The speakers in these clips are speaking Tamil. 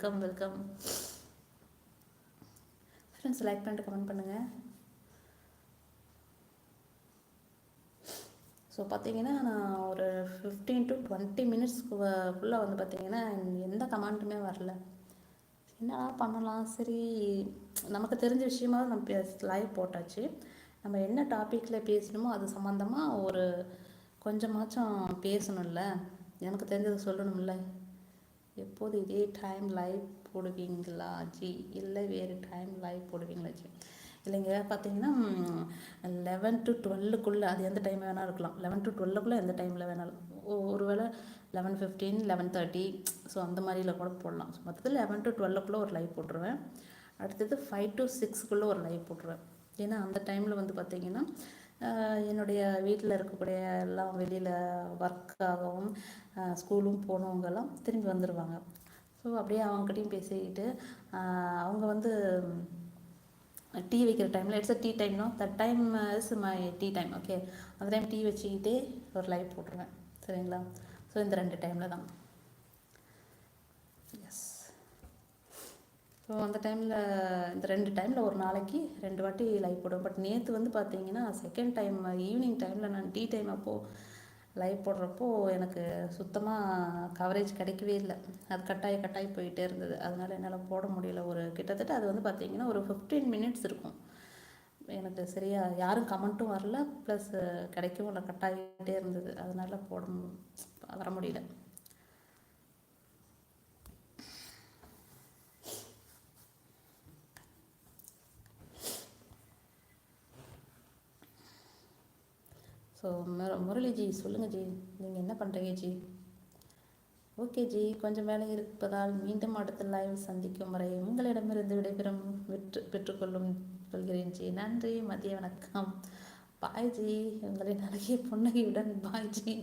வெல்கம் வெல்கம் ஃப்ரெண்ட்ஸ் லைக் பண்ணிட்டு கமெண்ட் பண்ணுங்கள் ஸோ பார்த்தீங்கன்னா நான் ஒரு ஃபிஃப்டீன் டு டுவெண்ட்டி மினிட்ஸ்க்கு ஃபுல்லாக வந்து பார்த்தீங்கன்னா எந்த கமெண்ட்டுமே வரல. என்னடா பண்ணலாம்? சரி நமக்கு தெரிஞ்ச விஷயமா நம்ம லைவ் போட்டாச்சு. நம்ம என்ன டாப்பிக்கில் பேசணுமோ அது சம்மந்தமாக ஒரு கொஞ்சமாச்சும் பேசணும்ல. எனக்கு தெரிஞ்சதை சொல்லணும்ல. எப்போது இதே டைம் லைவ் போடுவீங்களா? ஜி இல்லை வேறு டைம் லைவ் போடுவீங்களா? ஜி. இல்லைங்க பார்த்தீங்கன்னா லெவன் டு டுவெல்லுக்குள்ளே அது எந்த டைம் வேணால் இருக்கலாம். லெவன் டு டுவெல்லுக்குள்ளே எந்த டைமில் வேணாலும். ஒருவேளை eleven fifteen eleven thirty so அந்த மாதிரியில் கூட போடலாம். ஸோ மொத்தத்தில் லெவன் டு டுவெல்லுக்குள்ளே ஒரு லைவ் போட்டுருவேன். அடுத்தது ஃபைவ் டு சிக்ஸ்க்குள்ளே ஒரு லைவ் போட்டுருவேன். ஏன்னா அந்த டைமில் வந்து பார்த்திங்கன்னா என்னுடைய வீட்டில் இருக்கக்கூடிய எல்லாம் வெளியில் ஒர்க்காகவும் ஸ்கூலும் போனவங்கெல்லாம் திரும்பி வந்துடுவாங்க ஸோ அப்படியே அவங்ககிட்டயும் பேசிக்கிட்டு அவங்க வந்து டீ வைக்கிற டைமில் it's a tea டைம்னோ that time is my tea time okay அந்த டைம் டீ வச்சுக்கிட்டே ஒரு லைவ் போட்டுருவேன். சரிங்களா? ஸோ இந்த ரெண்டு டைமில் தான். ஸோ அந்த டைமில் இந்த ரெண்டு டைமில் ஒரு நாளைக்கு ரெண்டு வாட்டி லைவ் போடுவேன். பட் நேற்று வந்து பார்த்தீங்கன்னா செகண்ட் டைம் ஈவினிங் டைமில் நான் டீ டைம் அப்போது லைவ் போடுறப்போ எனக்கு சுத்தமாக கவரேஜ் கிடைக்கவே இல்லை. அது கட்டாயி கட்டாயி போயிட்டே இருந்தது. அதனால் என்னால் போட முடியல. ஒரு கிட்டத்தட்ட அது வந்து பார்த்தீங்கன்னா ஒரு ஃபிஃப்டீன் மினிட்ஸ் இருக்கும். எனக்கு சரியாக யாரும் கமெண்ட்டும் வரல. ப்ளஸ் கிடைக்கவும் இல்லை. கட்டாயிட்டே இருந்தது. அதனால் போட வர முடியல. ஸோ முர முரளி ஜி சொல்லுங்கள் ஜி. நீங்கள் என்ன பண்ணுறீங்க ஜி? ஓகே ஜி கொஞ்சம் வேலை இருப்பதால் மீண்டும் அடுத்த லைவ் சந்திக்கும் வரை உங்களிடமிருந்து விடைபெறும் விற்று பெற்றுக்கொள்ளும் கொள்கிறேன் ஜி. நன்றி மதிய வணக்கம். பாய் ஜி. உங்களின் அழகிய புன்னகையுடன் bye G.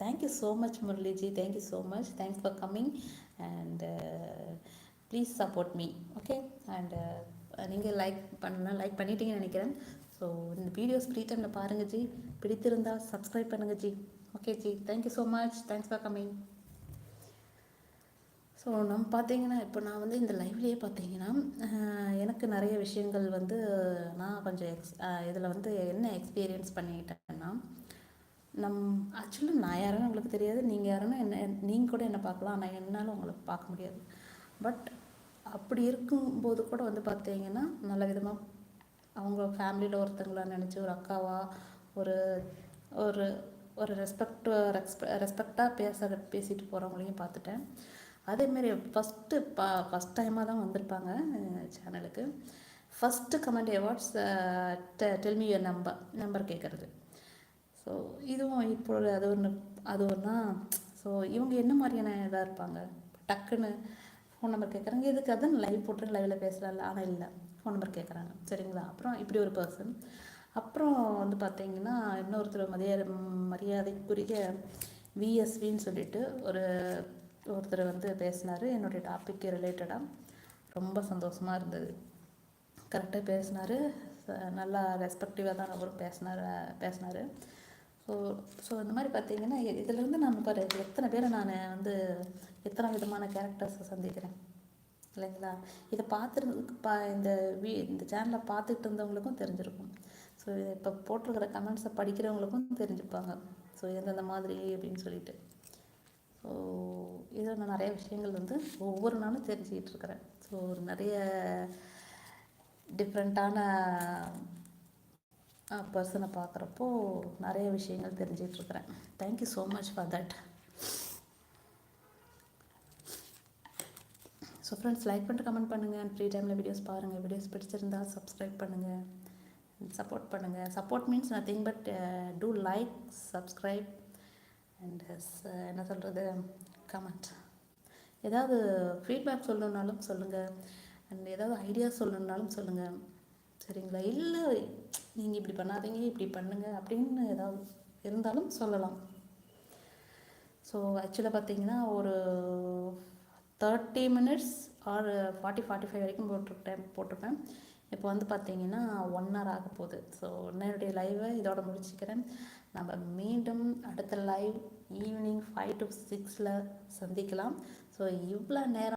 Thank you so much Murali ji thank you so much thanks for coming and please support me okay and நீங்கள் லைக் பண்ணலாம் லைக் பண்ணிட்டீங்கன்னு நினைக்கிறேன். ஸோ இந்த வீடியோஸ் ஃப்ரீ டைமில் பாருங்கள் ஜி. பிடித்திருந்தால் சப்ஸ்கிரைப் பண்ணுங்கள் G. Okay G. Thank you so much thanks for coming so நம்ம பார்த்தீங்கன்னா இப்போ நான் வந்து இந்த லைவ்லேயே பார்த்தீங்கன்னா எனக்கு நிறைய விஷயங்கள் வந்து நான் கொஞ்சம் எக்ஸ் இதில் வந்து என்ன எக்ஸ்பீரியன்ஸ் பண்ணிக்கிட்டேன்னா நம் ஆக்சுவலாக நான் யாருன்னு உங்களுக்கு தெரியாது. நீங்கள் யாருன்னு என்ன நீங்கள் கூட என்ன பார்க்கலாம். ஆனால் என்னால் உங்களை பார்க்க முடியாது. பட் அப்படி இருக்கும்போது கூட வந்து பார்த்தீங்கன்னா நல்ல விதமாக அவங்க ஃபேமிலியில் ஒருத்தங்களா நினச்சி ஒரு அக்காவா ஒரு ஒரு ஒரு ரெஸ்பெக்ட் ரெஸ்பெ ரெஸ்பெக்டாக பேச பேசிட்டு போகிறவங்களையும் பார்த்துட்டேன் அதேமாரி ஃபஸ்ட்டு பா ஃபஸ்ட் டைமாக தான் வந்திருப்பாங்க சேனலுக்கு first comment awards tell me your number number கேட்குறது ஸோ இதுவும் இப்போ அது ஒன்று அது ஒன்றா ஸோ இவங்க என்ன மாதிரியான இதாக இருப்பாங்க? டக்குன்னு ஃபோன் நம்பர் கேட்குறாங்க இதுக்கு அது லைவ் போட்டு லைவில் பேசலாம்ல ஆனால் இல்லை ஃபோன் நம்பர் கேட்குறாங்க சரிங்களா? அப்புறம் இப்படி ஒரு பர்சன் அப்புறம் வந்து பார்த்தீங்கன்னா இன்னொருத்தர் மரியாதை மரியாதைக்குரிய விஎஸ்வின்னு சொல்லிட்டு ஒரு ஒருத்தர் வந்து பேசினார். என்னுடைய டாப்பிக்கு ரிலேட்டடாக ரொம்ப சந்தோஷமாக இருந்தது. கரெக்டாக பேசினார். நல்லா ரெஸ்பெக்டிவாக தான் அவரும் பேசினார் பேசினார். ஸோ ஸோ இந்த மாதிரி பார்த்தீங்கன்னா இ- இதுலேருந்து நான் பாரு எத்தனை பேரை நான் வந்து எத்தனை விதமான கேரக்டர்ஸை சந்திக்கிறேன். இல்லைங்களா? இதை பார்த்துருந்து பா இந்த வீ இந்த சேனலை பார்த்துட்டு இருந்தவங்களுக்கும் தெரிஞ்சிருக்கும். ஸோ இதை இப்போ போட்டிருக்கிற கமெண்ட்ஸை படிக்கிறவங்களுக்கும் தெரிஞ்சுப்பாங்க. ஸோ எந்தெந்த மாதிரி அப்படின்னு சொல்லிட்டு. ஸோ இதில் நான் நிறைய விஷயங்கள் வந்து ஒவ்வொரு நாளும் தெரிஞ்சுக்கிட்டு இருக்கிறேன். ஸோ நிறைய டிஃப்ரெண்ட்டான பர்சனை பார்க்குறப்போ நிறைய விஷயங்கள் தெரிஞ்சுட்டு இருக்கிறேன் thank you so much for that so friends like பண்ணிட்டு கமெண்ட் பண்ணுங்கள் ஃப்ரீ டைமில் வீடியோஸ் பாருங்கள் வீடியோஸ் பிடிச்சிருந்தா சப்ஸ்கிரைப் பண்ணுங்கள் சப்போர்ட் பண்ணுங்கள் support means nothing but to like subscribe and என்ன சொல்கிறது கமெண்ட் ஏதாவது ஃபீட்பேக் சொல்லணுன்னாலும் சொல்லுங்கள் அண்ட் ஏதாவது ஐடியா சொல்லணுன்னாலும் சொல்லுங்கள் சரிங்களா? இல்லை நீங்கள் இப்படி பண்ணாதீங்க இப்படி பண்ணுங்க அப்படின்னு ஏதாவது இருந்தாலும் சொல்லலாம். ஸோ ஆக்சுவலாக பார்த்தீங்கன்னா ஒரு thirty minutes or forty forty five வரைக்கும் போட்டிருப்பேன் போட்டிருப்பேன். இப்போ வந்து பார்த்தீங்கன்னா ஒன் ஹவர் ஆக போகுது. ஸோ என்னுடைய லைவை இதோட முடிச்சுக்கிறேன். நம்ம மீண்டும் அடுத்த லைவ் ஈவினிங் ஃபைவ் டு சிக்ஸில் சந்திக்கலாம். ஸோ இவ்வளோ நேரம்